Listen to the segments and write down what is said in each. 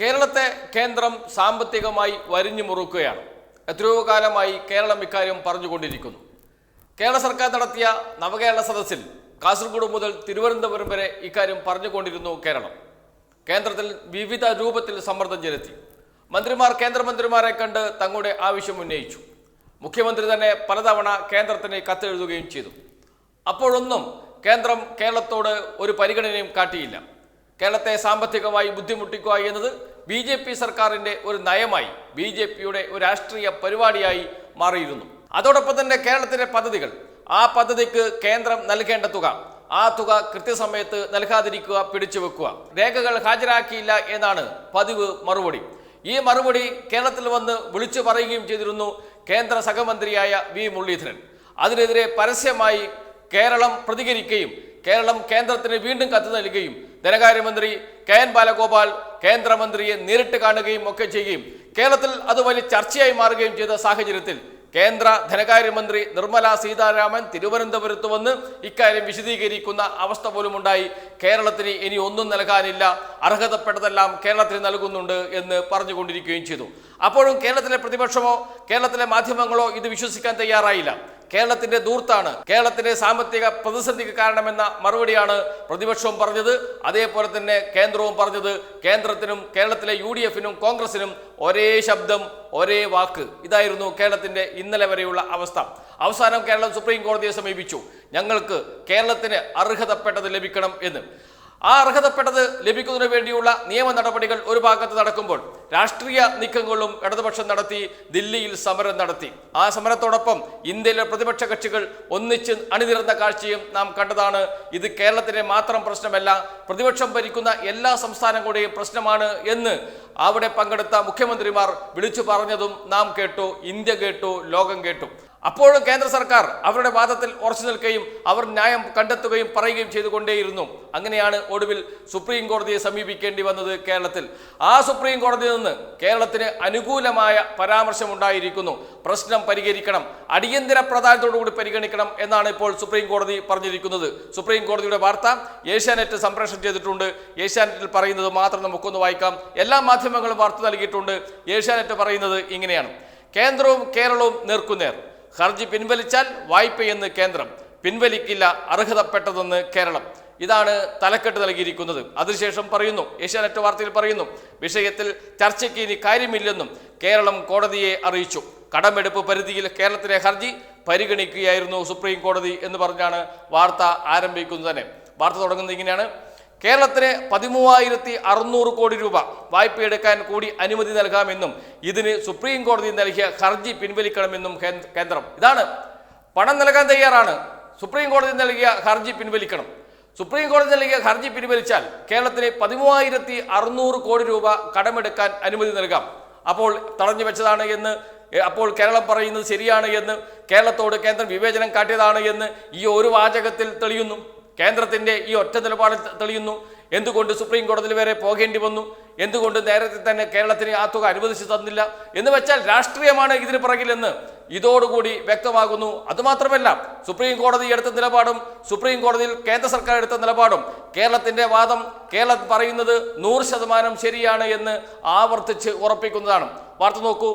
കേരളത്തെ കേന്ദ്രം സാമ്പത്തികമായി വരിഞ്ഞു മുറുക്കുകയാണ്. എത്രയോ കാലമായി കേരളം ഇക്കാര്യം പറഞ്ഞുകൊണ്ടിരിക്കുന്നു. കേരള സർക്കാർ നടത്തിയ നവകേരള സദസ്സിൽ കാസർഗോഡ് മുതൽ തിരുവനന്തപുരം വരെ ഇക്കാര്യം പറഞ്ഞുകൊണ്ടിരുന്നു കേരളം. കേന്ദ്രത്തിൽ വിവിധ രൂപത്തിൽ സമ്മർദ്ദം ചെലുത്തി. മന്ത്രിമാർ കേന്ദ്രമന്ത്രിമാരെ കണ്ട് തങ്ങളുടെ ആവശ്യം ഉന്നയിച്ചു. മുഖ്യമന്ത്രി തന്നെ പലതവണ കേന്ദ്രത്തിന് കത്തെഴുതുകയും ചെയ്തു. അപ്പോഴൊന്നും കേന്ദ്രം കേരളത്തോട് ഒരു പരിഗണനയും കാട്ടിയില്ല. കേരളത്തെ സാമ്പത്തികമായി ബുദ്ധിമുട്ടിക്കുക എന്നത് ബി ജെ പി സർക്കാരിന്റെ ഒരു നയമായി ബി ജെ പിയുടെ ഒരു രാഷ്ട്രീയ പരിപാടിയായി മാറിയിരുന്നു. അതോടൊപ്പം തന്നെ കേരളത്തിലെ പദ്ധതികൾ ആ പദ്ധതിക്ക് കേന്ദ്രം നൽകേണ്ട തുക ആ തുക കൃത്യസമയത്ത് നൽകാതിരിക്കുക പിടിച്ചു വെക്കുക രേഖകൾ ഹാജരാക്കിയില്ല എന്നാണ് പതിവ് മറുപടി. ഈ മറുപടി കേരളത്തിൽ വന്ന് വിളിച്ചു പറയുകയും ചെയ്തിരുന്നു കേന്ദ്ര സഹമന്ത്രിയായ വി മുരളീധരൻ. അതിനെതിരെ പരസ്യമായി കേരളം പ്രതികരിക്കുകയും കേരളം കേന്ദ്രത്തിന് വീണ്ടും കത്ത് നൽകുകയും ധനകാര്യമന്ത്രി കെ എൻ ബാലഗോപാൽ കേന്ദ്രമന്ത്രിയെ നേരിട്ട് കാണുകയും ഒക്കെ ചെയ്യുകയും കേരളത്തിൽ അത് വലിയ ചർച്ചയായി മാറുകയും ചെയ്ത സാഹചര്യത്തിൽ കേന്ദ്ര ധനകാര്യമന്ത്രി നിർമ്മല സീതാരാമൻ തിരുവനന്തപുരത്ത് വന്ന് ഇക്കാര്യം വിശദീകരിക്കുന്ന അവസ്ഥ പോലും ഉണ്ടായി. കേരളത്തിന് ഇനി ഒന്നും നൽകാനില്ല. അർഹതപ്പെട്ടതെല്ലാം കേരളത്തിന് നൽകുന്നുണ്ട് എന്ന് പറഞ്ഞുകൊണ്ടിരിക്കുകയും ചെയ്തു. അപ്പോഴും കേരളത്തിലെ പ്രതിപക്ഷമോ കേരളത്തിലെ മാധ്യമങ്ങളോ ഇത് വിശ്വസിക്കാൻ തയ്യാറായില്ല. കേരളത്തിന്റെ ദൂർത്താണ്. കേരളത്തിന്റെ സാമ്പത്തിക പ്രതിസന്ധിക്ക് കാരണമെന്ന മറുപടിയാണ് പ്രതിപക്ഷവും പറഞ്ഞത്. അതേപോലെ തന്നെ കേന്ദ്രവും പറഞ്ഞത്. കേന്ദ്രത്തിനും കേരളത്തിലെ യു ഡി എഫിനും കോൺഗ്രസിനും ഒരേ ശബ്ദം ഒരേ വാക്ക്. ഇതായിരുന്നു കേരളത്തിന്റെ ഇന്നലെ വരെയുള്ള അവസ്ഥ. അവസാനം കേരളം സുപ്രീം കോടതിയെ സമീപിച്ചു. ഞങ്ങൾക്ക് കേരളത്തിന് അർഹതപ്പെട്ടത് ലഭിക്കണം എന്ന്. ആ അർഹതപ്പെട്ടത് ലഭിക്കുന്നതിന് വേണ്ടിയുള്ള നിയമ നടപടികൾ ഒരു ഭാഗത്ത് നടക്കുമ്പോൾ രാഷ്ട്രീയ നീക്കങ്ങളും ഇടതുപക്ഷം നടത്തി ദില്ലിയിൽ സമരം നടത്തി. ആ സമരത്തോടൊപ്പം ഇന്ത്യയിലെ പ്രതിപക്ഷ കക്ഷികൾ ഒന്നിച്ച് അണിനിരുന്ന കാഴ്ചയും നാം കണ്ടതാണ്. ഇത് കേരളത്തിലെ മാത്രം പ്രശ്നമല്ല പ്രതിപക്ഷം ഭരിക്കുന്ന എല്ലാ സംസ്ഥാനങ്ങളുടെയും പ്രശ്നമാണ് എന്ന് അവിടെ പങ്കെടുത്ത മുഖ്യമന്ത്രിമാർ വിളിച്ചു പറഞ്ഞതും നാം കേട്ടു ഇന്ത്യ കേട്ടു ലോകം കേട്ടു. അപ്പോഴും കേന്ദ്ര സർക്കാർ അവരുടെ വാദത്തിൽ ഉറച്ചു നിൽക്കുകയും അവർ ന്യായം കണ്ടെത്തുകയും പറയുകയും ചെയ്തുകൊണ്ടേയിരുന്നു. അങ്ങനെയാണ് ഒടുവിൽ സുപ്രീം കോടതിയെ സമീപിക്കേണ്ടി വന്നത് കേരളത്തിൽ. ആ സുപ്രീം കോടതിയിൽ നിന്ന് കേരളത്തിന് അനുകൂലമായ പരാമർശം ഉണ്ടായിരിക്കുന്നു പ്രശ്നം പരിഹരിക്കണം അടിയന്തര പ്രാധാന്യത്തോടുകൂടി പരിഗണിക്കണം എന്നാണ് ഇപ്പോൾ സുപ്രീം കോടതി പറഞ്ഞിരിക്കുന്നത്. സുപ്രീം കോടതിയുടെ വാർത്ത ഏഷ്യാനെറ്റ് സംപ്രേഷണം ചെയ്തിട്ടുണ്ട്. ഏഷ്യാനെറ്റിൽ പറയുന്നത് മാത്രം നമുക്കൊന്ന് വായിക്കാം. എല്ലാ മാധ്യമങ്ങളും വാർത്ത നൽകിയിട്ടുണ്ട്. ഏഷ്യാനെറ്റ് പറയുന്നത് ഇങ്ങനെയാണ്. കേന്ദ്രവും കേരളവും നേർക്കുനേർ. ഹർജി പിൻവലിച്ചാൽ വായ്പയെന്ന് കേന്ദ്രം പിൻവലിക്കില്ല അർഹതപ്പെട്ടതെന്ന് കേരളം. ഇതാണ് തലക്കെട്ട് നൽകിയിരിക്കുന്നത്. അതിനുശേഷം പറയുന്നു ഏഷ്യാനെറ്റ് വാർത്തയിൽ പറയുന്നു വിഷയത്തിൽ ചർച്ചയ്ക്ക് ഇനി കാര്യമില്ലെന്നും കേരളം കോടതിയെ അറിയിച്ചു. കടമെടുപ്പ് പരിധിയിൽ കേരളത്തിലെ ഹർജി പരിഗണിക്കുകയായിരുന്നു സുപ്രീം കോടതി എന്ന് പറഞ്ഞാണ് വാർത്ത ആരംഭിക്കുന്നത് തന്നെ. വാർത്ത തുടങ്ങുന്നത് ഇങ്ങനെയാണ്. കേരളത്തിന് പതിമൂവായിരത്തി അറുന്നൂറ് കോടി രൂപ വായ്പയെടുക്കാൻ കൂടി അനുമതി നൽകാമെന്നും ഇതിന് സുപ്രീം കോടതി നൽകിയ ഹർജി പിൻവലിക്കണമെന്നും കേന്ദ്രം ഇതാണ് പണം നൽകാൻ തയ്യാറാണ്. സുപ്രീം കോടതി നൽകിയ ഹർജി പിൻവലിക്കണം. സുപ്രീം കോടതി നൽകിയ ഹർജി പിൻവലിച്ചാൽ കേരളത്തിന് പതിമൂവായിരത്തി അറുന്നൂറ് കോടി രൂപ കടമെടുക്കാൻ അനുമതി നൽകാം. അപ്പോൾ തടഞ്ഞു വെച്ചതാണ് എന്ന് അപ്പോൾ കേരളം പറയുന്നത് ശരിയാണ് എന്ന് കേരളത്തോട് കേന്ദ്രം വിവേചനം കാട്ടിയതാണ് എന്ന് ഈ ഒരു വാചകത്തിൽ തെളിയുന്നു. കേന്ദ്രത്തിന്റെ ഈ ഒറ്റ നിലപാടിൽ തെളിയുന്നു. എന്തുകൊണ്ട് സുപ്രീം കോടതിയിൽ വരെ പോകേണ്ടി വന്നു? എന്തുകൊണ്ട് നേരത്തെ തന്നെ കേരളത്തിന് ആ തുക അനുവദിച്ചു തന്നില്ല? എന്ന് വെച്ചാൽ രാഷ്ട്രീയമാണ് ഇതിന് പിറകിലെന്ന് ഇതോടുകൂടി വ്യക്തമാകുന്നു. അതുമാത്രമല്ല സുപ്രീം കോടതി എടുത്ത നിലപാടും സുപ്രീം കോടതിയിൽ കേന്ദ്ര സർക്കാർ എടുത്ത നിലപാടും കേരളത്തിന്റെ വാദം കേരളം പറയുന്നത് നൂറ് ശതമാനം ശരിയാണ് എന്ന് ആവർത്തിച്ച് ഉറപ്പിക്കുന്നതാണ്. വാർത്ത നോക്കൂ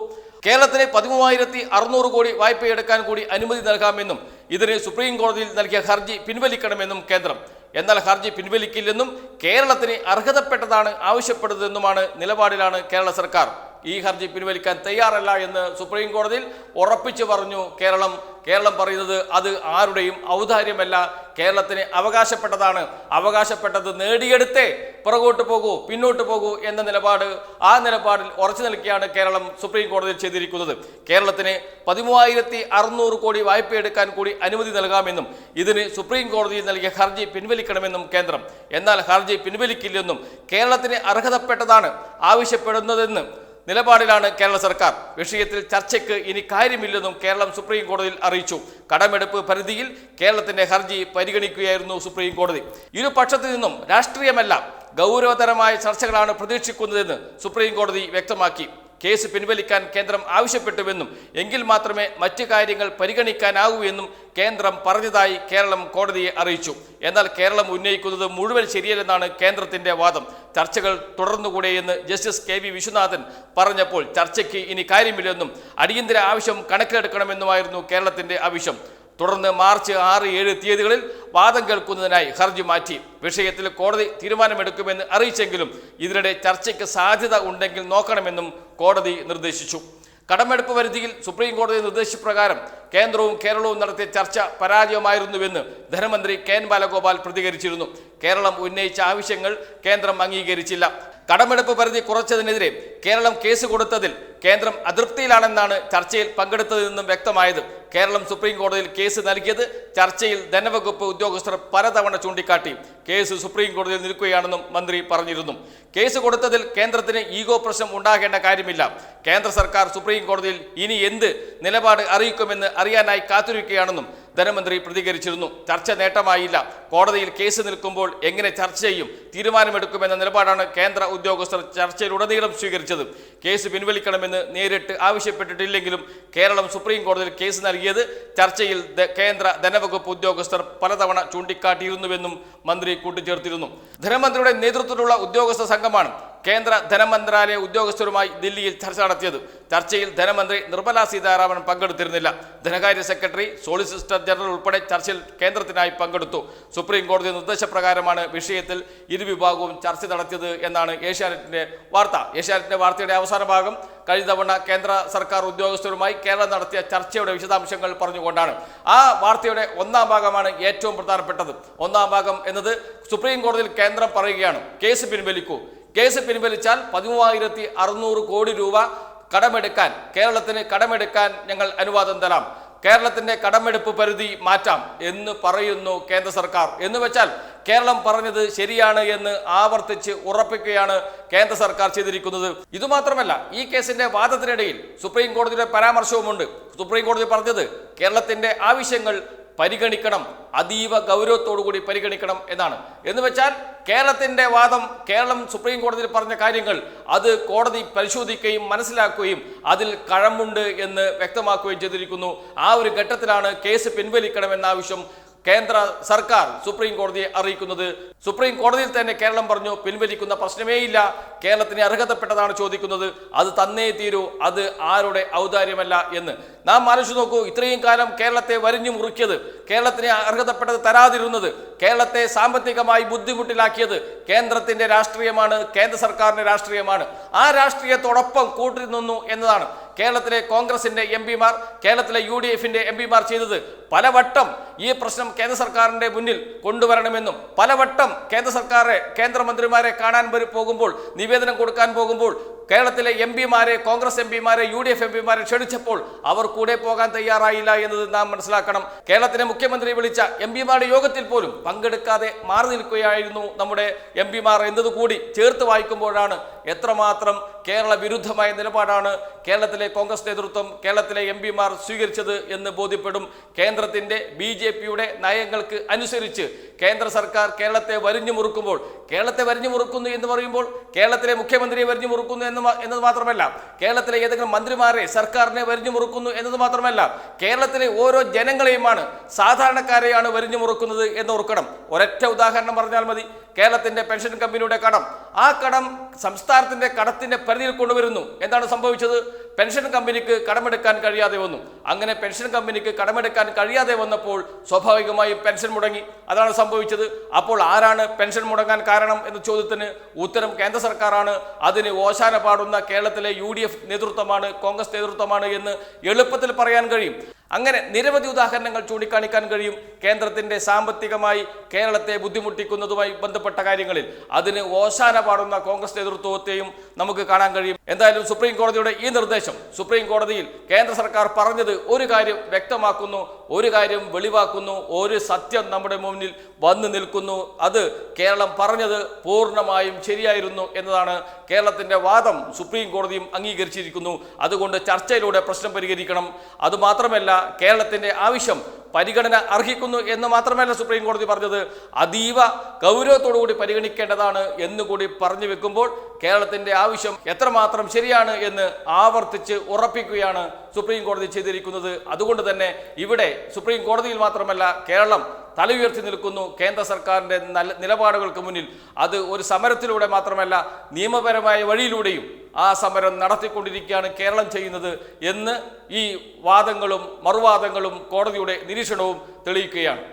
കേരളത്തിന് പതിമൂവായിരത്തി അറുന്നൂറ് കോടി വായ്പയെടുക്കാൻ കൂടി അനുമതി നൽകാമെന്നും ഇതിന് സുപ്രീം കോടതിയിൽ നൽകിയ ഹർജി പിൻവലിക്കണമെന്നും കേന്ദ്രം. എന്നാൽ ഹർജി പിൻവലിക്കില്ലെന്നും കേരളത്തിന് അർഹതപ്പെട്ടതാണ് ആവശ്യപ്പെടുന്നതെന്നുമാണ് നിലപാടിലാണ് കേരള സർക്കാർ. ഈ ഹർജി പിൻവലിക്കാൻ തയ്യാറല്ല എന്ന് സുപ്രീം കോടതിയിൽ ഉറപ്പിച്ചു പറഞ്ഞു. കേരളം കേരളം പറയുന്നത് അത് ആരുടെയും ഔദാര്യമല്ല. കേരളത്തിന് അവകാശപ്പെട്ടതാണ്. അവകാശപ്പെട്ടത് നേടിയെടുത്തേ പുറകോട്ട് പോകൂ പിന്നോട്ട് പോകൂ എന്ന നിലപാട് ആ നിലപാടിൽ ഉറച്ചു നിൽക്കുകയാണ് കേരളം സുപ്രീം കോടതിയിൽ ചെയ്തിരിക്കുന്നത്. കേരളത്തിന് പതിമൂവായിരത്തി അറുന്നൂറ് കോടി വായ്പയെടുക്കാൻ കൂടി അനുമതി നൽകാമെന്നും ഇതിന് സുപ്രീം കോടതിയിൽ നൽകിയ ഹർജി പിൻവലിക്കണമെന്നും കേന്ദ്രം. എന്നാൽ ഹർജി പിൻവലിക്കില്ലെന്നും കേരളത്തിന് അർഹതപ്പെട്ടതാണ് ആവശ്യപ്പെടുന്നതെന്ന് നിലപാടിലാണ് കേരള സർക്കാർ. വിഷയത്തിൽ ചർച്ചയ്ക്ക് ഇനി കാര്യമില്ലെന്നും കേരളം സുപ്രീം കോടതിയിൽ അറിയിച്ചു. കടമെടുപ്പ് പരിധിയിൽ കേരളത്തിന്റെ ഹർജി പരിഗണിക്കുകയായിരുന്നു സുപ്രീം കോടതി. ഇരുപക്ഷത്തു നിന്നും രാഷ്ട്രീയമല്ല ഗൗരവതരമായ ചർച്ചകളാണ് പ്രതീക്ഷിക്കുന്നതെന്ന് സുപ്രീം കോടതി വ്യക്തമാക്കി. കേസ് പിൻവലിക്കാൻ കേന്ദ്രം ആവശ്യപ്പെട്ടുവെന്നും എങ്കിൽ മാത്രമേ മറ്റു കാര്യങ്ങൾ പരിഗണിക്കാനാകൂ എന്നും കേന്ദ്രം പറഞ്ഞതായി കേരളം കോടതിയെ അറിയിച്ചു. എന്നാൽ കേരളം ഉന്നയിക്കുന്നത് മുഴുവൻ ശരിയല്ലെന്നാണ് കേന്ദ്രത്തിന്റെ വാദം. ചർച്ചകൾ തുടർന്നുകൂടെയെന്ന് ജസ്റ്റിസ് കെ വി വിശ്വനാഥൻ പറഞ്ഞപ്പോൾ ചർച്ചയ്ക്ക് ഇനി കാര്യമില്ലെന്നും അടിയന്തര ആവശ്യം കണക്കിലെടുക്കണമെന്നുമായിരുന്നു കേരളത്തിന്റെ ആവശ്യം. തുടർന്ന് മാർച്ച് ആറ് ഏഴ് തീയതികളിൽ വാദം കേൾക്കുന്നതിനായി ഹർജി മാറ്റി. വിഷയത്തിൽ കോടതി തീരുമാനമെടുക്കുമെന്ന് അറിയിച്ചെങ്കിലും ഇതിനിടെ ചർച്ചയ്ക്ക് സാധ്യത ഉണ്ടെങ്കിൽ നോക്കണമെന്നും കോടതി നിർദ്ദേശിച്ചു. കടമെടുപ്പ് പരിധിയിൽ സുപ്രീം കോടതി നിർദ്ദേശപ്രകാരം കേന്ദ്രവും കേരളവും നടത്തിയ ചർച്ച പരാജയമായിരുന്നുവെന്ന് ധനമന്ത്രി കെ എൻ ബാലഗോപാൽ പ്രതികരിച്ചിരുന്നു. കേരളം ഉന്നയിച്ച ആവശ്യങ്ങൾ കേന്ദ്രം അംഗീകരിച്ചില്ല. കടമെടുപ്പ് പരിധി കുറച്ചതിനെതിരെ കേരളം കേസ് കൊടുത്തതിൽ കേന്ദ്രം അതൃപ്തിയിലാണെന്നാണ് ചർച്ചയിൽ പങ്കെടുത്തതിൽ നിന്നും വ്യക്തമായത്. കേരളം സുപ്രീം കോടതിയിൽ കേസ് നൽകിയത് ചർച്ചയിൽ ധനവകുപ്പ് ഉദ്യോഗസ്ഥർ പലതവണ ചൂണ്ടിക്കാട്ടി കേസ് സുപ്രീം കോടതിയിൽ നിൽക്കുകയാണെന്നും മന്ത്രി പറഞ്ഞിരുന്നു. കേസ് കൊടുത്തതിൽ കേന്ദ്രത്തിന് ഈഗോ പ്രശ്നം ഉണ്ടാകേണ്ട കാര്യമില്ല. കേന്ദ്ര സർക്കാർ സുപ്രീം കോടതിയിൽ ഇനി എന്ത് നിലപാട് അറിയിക്കുമെന്ന് അറിയാനായി കാത്തിരിക്കുകയാണെന്നും ധനമന്ത്രി പ്രതികരിച്ചിരുന്നു. ചർച്ച നേട്ടമായില്ല. കോടതിയിൽ കേസ് നിൽക്കുമ്പോൾ എങ്ങനെ ചർച്ച ചെയ്യും? തീരുമാനമെടുക്കുമെന്ന നിലപാടാണ് കേന്ദ്ര ഉദ്യോഗസ്ഥർ ചർച്ചയിലുടനീളം സ്വീകരിച്ചത്. കേസ് പിൻവലിക്കണമെന്ന് നേരിട്ട് ആവശ്യപ്പെട്ടിട്ടില്ലെങ്കിലും കേരളം സുപ്രീം കോടതിയിൽ കേസ് നൽകിയത് ചർച്ചയിൽ കേന്ദ്ര ധനവകുപ്പ് ഉദ്യോഗസ്ഥർ പലതവണ ചൂണ്ടിക്കാട്ടിയിരുന്നുവെന്നും മന്ത്രി കൂട്ടിച്ചേർത്തിരുന്നു. ധനമന്ത്രിയുടെ നേതൃത്വത്തിലുള്ള ഉദ്യോഗസ്ഥ സംഘമാണ് കേന്ദ്ര ധനമന്ത്രാലയ ഉദ്യോഗസ്ഥരുമായി ദില്ലിയിൽ ചർച്ച നടത്തിയത്. ചർച്ചയിൽ ധനമന്ത്രി നിർമ്മല സീതാരാമൻ പങ്കെടുത്തിരുന്നില്ല. ധനകാര്യ സെക്രട്ടറി സോളിസിറ്റർ ജനറൽ ഉൾപ്പെടെ ചർച്ചയിൽ കേന്ദ്രത്തിനായി പങ്കെടുത്തു. സുപ്രീം കോടതി നിർദ്ദേശപ്രകാരമാണ് വിഷയത്തിൽ ഇരുവിഭാഗവും ചർച്ച നടത്തിയത് എന്നാണ് ഏഷ്യാനെറ്റിന്റെ വാർത്ത. ഏഷ്യാനെറ്റിന്റെ വാർത്തയുടെ അവസാന ഭാഗം കഴിഞ്ഞ തവണ കേന്ദ്ര സർക്കാർ ഉദ്യോഗസ്ഥരുമായി കേരളം നടത്തിയ ചർച്ചയുടെ വിശദാംശങ്ങൾ പറഞ്ഞുകൊണ്ടാണ്. ആ വാർത്തയുടെ ഒന്നാം ഭാഗമാണ് ഏറ്റവും പ്രധാനപ്പെട്ടത്. ഒന്നാം ഭാഗം എന്നത് സുപ്രീം കോടതിയിൽ കേന്ദ്രം പറയുകയാണ്. കേസ് പിൻവലിക്കൂ. കേസ് പിൻവലിച്ചാൽ പതിമൂവായിരത്തി അറുന്നൂറ് കോടി രൂപ കടമെടുക്കാൻ കേരളത്തിന് കടമെടുക്കാൻ ഞങ്ങൾ അനുവാദം തരാം. കേരളത്തിന്റെ കടമെടുപ്പ് പരിധി മാറ്റാം എന്ന് പറയുന്നു കേന്ദ്ര സർക്കാർ. എന്ന് വെച്ചാൽ കേരളം പറഞ്ഞത് ശരിയാണ് എന്ന് ആവർത്തിച്ച് ഉറപ്പിക്കുകയാണ് കേന്ദ്ര സർക്കാർ ചെയ്തിരിക്കുന്നത്. ഇതുമാത്രമല്ല ഈ കേസിന്റെ വാദത്തിനിടയിൽ സുപ്രീം കോടതിയുടെ പരാമർശവുമുണ്ട്. സുപ്രീം കോടതി പറഞ്ഞത് കേരളത്തിന്റെ ആവശ്യങ്ങൾ പരിഗണിക്കണം അതീവ ഗൗരവത്തോടുകൂടി പരിഗണിക്കണം എന്നാണ്. എന്ന് വെച്ചാൽ കേരളത്തിന്റെ വാദം കേരളം സുപ്രീം കോടതിയിൽ പറഞ്ഞ കാര്യങ്ങൾ അത് കോടതി പരിശോധിക്കുകയും മനസ്സിലാക്കുകയും അതിൽ കഴമ്പുണ്ട് എന്ന് വ്യക്തമാക്കുകയും ചെയ്തിരിക്കുന്നു. ആ ഒരു ഘട്ടത്തിലാണ് കേസ് പിൻവലിക്കണമെന്ന ആവശ്യം കേന്ദ്ര സർക്കാർ സുപ്രീം കോടതിയെ അറിയിക്കുന്നത്. സുപ്രീം കോടതിയിൽ തന്നെ കേരളം പറഞ്ഞു പിൻവലിക്കുന്ന പ്രശ്നമേയില്ല. കേരളത്തിന് അർഹതപ്പെട്ടതാണ് ചോദിക്കുന്നത്. അത് തന്നേ തീരൂ. അത് ആരുടെ ഔദാര്യമല്ല എന്ന്. നാം ആലോചിച്ച് നോക്കൂ ഇത്രയും കാലം കേരളത്തെ വരിഞ്ഞു മുറിക്കിയത് കേരളത്തിന് അർഹതപ്പെട്ടത് തരാതിരുന്നത് കേരളത്തെ സാമ്പത്തികമായി ബുദ്ധിമുട്ടിലാക്കിയത് കേന്ദ്രത്തിന്റെ രാഷ്ട്രീയമാണ് കേന്ദ്ര സർക്കാരിന്റെ രാഷ്ട്രീയമാണ്. ആ രാഷ്ട്രീയത്തോടൊപ്പം കൂട്ടി നിന്നു എന്നതാണ് കേരളത്തിലെ കോൺഗ്രസിന്റെ എം പിമാർ കേരളത്തിലെ യു ഡി എഫിന്റെ എം പിമാർ ചെയ്തത്. പലവട്ടം ഈ പ്രശ്നം കേന്ദ്ര സർക്കാരിന്റെ മുന്നിൽ കൊണ്ടുവരണമെന്നും പലവട്ടം കേന്ദ്ര സർക്കാരെ കേന്ദ്രമന്ത്രിമാരെ കാണാൻ പോകുമ്പോൾ നിവേദനം കൊടുക്കാൻ പോകുമ്പോൾ കേരളത്തിലെ എം പിമാരെ കോൺഗ്രസ് എം പിമാരെ യു ഡി എഫ് എം പിമാരെ ക്ഷണിച്ചപ്പോൾ അവർ കൂടെ പോകാൻ തയ്യാറായില്ല എന്നത് നാം മനസ്സിലാക്കണം. കേരളത്തിലെ മുഖ്യമന്ത്രി വിളിച്ച എം പിമാരുടെ യോഗത്തിൽ പോലും പങ്കെടുക്കാതെ മാറി നിൽക്കുകയായിരുന്നു നമ്മുടെ എം പിമാർ എന്നതുകൂടി ചേർത്ത് വായിക്കുമ്പോഴാണ് എത്രമാത്രം കേരള വിരുദ്ധമായ നിലപാടാണ്. കേരളത്തിലെ കോൺഗ്രസ് നേതൃത്വം കേരളത്തിലെ എം പിമാർ സ്വീകരിച്ചത് എന്ന് ബോധ്യപ്പെടും. കേന്ദ്രത്തിന്റെ ബി ജെ പിയുടെ നയങ്ങൾക്ക് അനുസരിച്ച് കേന്ദ്ര സർക്കാർ കേരളത്തെ വരിഞ്ഞു മുറുക്കുമ്പോൾ കേരളത്തെ വരിഞ്ഞു മുറുക്കുന്നു എന്ന് പറയുമ്പോൾ കേരളത്തിലെ മുഖ്യമന്ത്രിയെ വരിഞ്ഞു മുറുക്കുന്നു എന്ന് എന്നത് മാത്രമല്ല കേരളത്തിലെ ഏതെങ്കിലും മന്ത്രിമാരെ സർക്കാരിനെ വരിഞ്ഞു മുറുക്കുന്നു എന്നത് മാത്രമല്ല കേരളത്തിലെ ഓരോ ജനങ്ങളെയുമാണ് സാധാരണക്കാരെയാണ് വരിഞ്ഞു മുറുക്കുന്നത് എന്ന് ഓർക്കണം. ഒരൊറ്റ ഉദാഹരണം പറഞ്ഞാൽ മതി. കേരളത്തിന്റെ പെൻഷൻ കമ്പനിയുടെ കടം. ആ കടം സംസ്ഥാനത്തിന്റെ കടത്തിന്റെ പരിധിയിൽ കൊണ്ടുവരുന്നു. എന്താണ് സംഭവിച്ചത്? പെൻഷൻ കമ്പനിക്ക് കടമെടുക്കാൻ കഴിയാതെ വന്നു. അങ്ങനെ പെൻഷൻ കമ്പനിക്ക് കടമെടുക്കാൻ കഴിയാതെ വന്നപ്പോൾ സ്വാഭാവികമായും പെൻഷൻ മുടങ്ങി. അതാണ് സംഭവിച്ചത്. അപ്പോൾ ആരാണ് പെൻഷൻ മുടങ്ങാൻ കാരണം എന്ന ചോദ്യത്തിന് ഉത്തരം കേന്ദ്ര സർക്കാരാണ്. അതിന് ഓശാന പാടുന്ന കേരളത്തിലെ യു നേതൃത്വമാണ് കോൺഗ്രസ് നേതൃത്വമാണ് എന്ന് എളുപ്പത്തിൽ പറയാൻ കഴിയും. അങ്ങനെ നിരവധി ഉദാഹരണങ്ങൾ ചൂണ്ടിക്കാണിക്കാൻ കഴിയും കേന്ദ്രത്തിന്റെ സാമ്പത്തികമായി കേരളത്തെ ബുദ്ധിമുട്ടിക്കുന്നതുമായി ബന്ധപ്പെട്ട കാര്യങ്ങളിൽ. അതിന് ഓശാന പാടുന്ന കോൺഗ്രസ് നേതൃത്വത്തെയും നമുക്ക് കാണാൻ കഴിയും. എന്തായാലും സുപ്രീം കോടതിയുടെ ഈ നിർദ്ദേശം സുപ്രീം കോടതിയിൽ കേന്ദ്ര സർക്കാർ പറഞ്ഞത് ഒരു കാര്യം വ്യക്തമാക്കുന്നു ഒരു കാര്യം വെളിവാക്കുന്നു ഒരു സത്യം നമ്മുടെ മുന്നിൽ വന്നു നിൽക്കുന്നു. അത് കേരളം പറഞ്ഞത് പൂർണമായും ശരിയായിരുന്നു എന്നതാണ് കേരളത്തിന്റെ വാദം സുപ്രീം കോടതിയും അംഗീകരിച്ചിരിക്കുന്നു. അതുകൊണ്ട് ചർച്ചയിലൂടെ പ്രശ്നം പരിഹരിക്കണം. അതുമാത്രമല്ല കേരളത്തിന്റെ ആവശ്യം പരിഗണന അർഹിക്കുന്നു എന്ന് മാത്രമല്ല സുപ്രീം കോടതി പറഞ്ഞത്. അതീവ ഗൗരവത്തോടുകൂടി പരിഗണിക്കേണ്ടതാണ് എന്നുകൂടി പറഞ്ഞു വെക്കുമ്പോൾ കേരളത്തിന്റെ ആവശ്യം എത്രമാത്രം ശരിയാണ് എന്ന് ആവർത്തിച്ച് ഉറപ്പിക്കുകയാണ് സുപ്രീം കോടതി ചെയ്തിരിക്കുന്നത്. അതുകൊണ്ട് തന്നെ ഇവിടെ സുപ്രീം കോടതിയിൽ മാത്രമല്ല കേരളം തല ഉയർത്തി നിൽക്കുന്നു. കേന്ദ്ര സർക്കാരിന്റെ നല്ല നിലപാടുകൾക്ക് മുന്നിൽ. അത് ഒരു സമരത്തിലൂടെ മാത്രമല്ല നിയമപരമായ വഴിയിലൂടെയും ആ സമരം നടത്തിക്കൊണ്ടിരിക്കുകയാണ് കേരളം ചെയ്യുന്നത് എന്ന് ഈ വാദങ്ങളും മറുവാദങ്ങളും കോടതിയുടെ നിരീക്ഷണവും തെളിയിക്കുകയാണ്.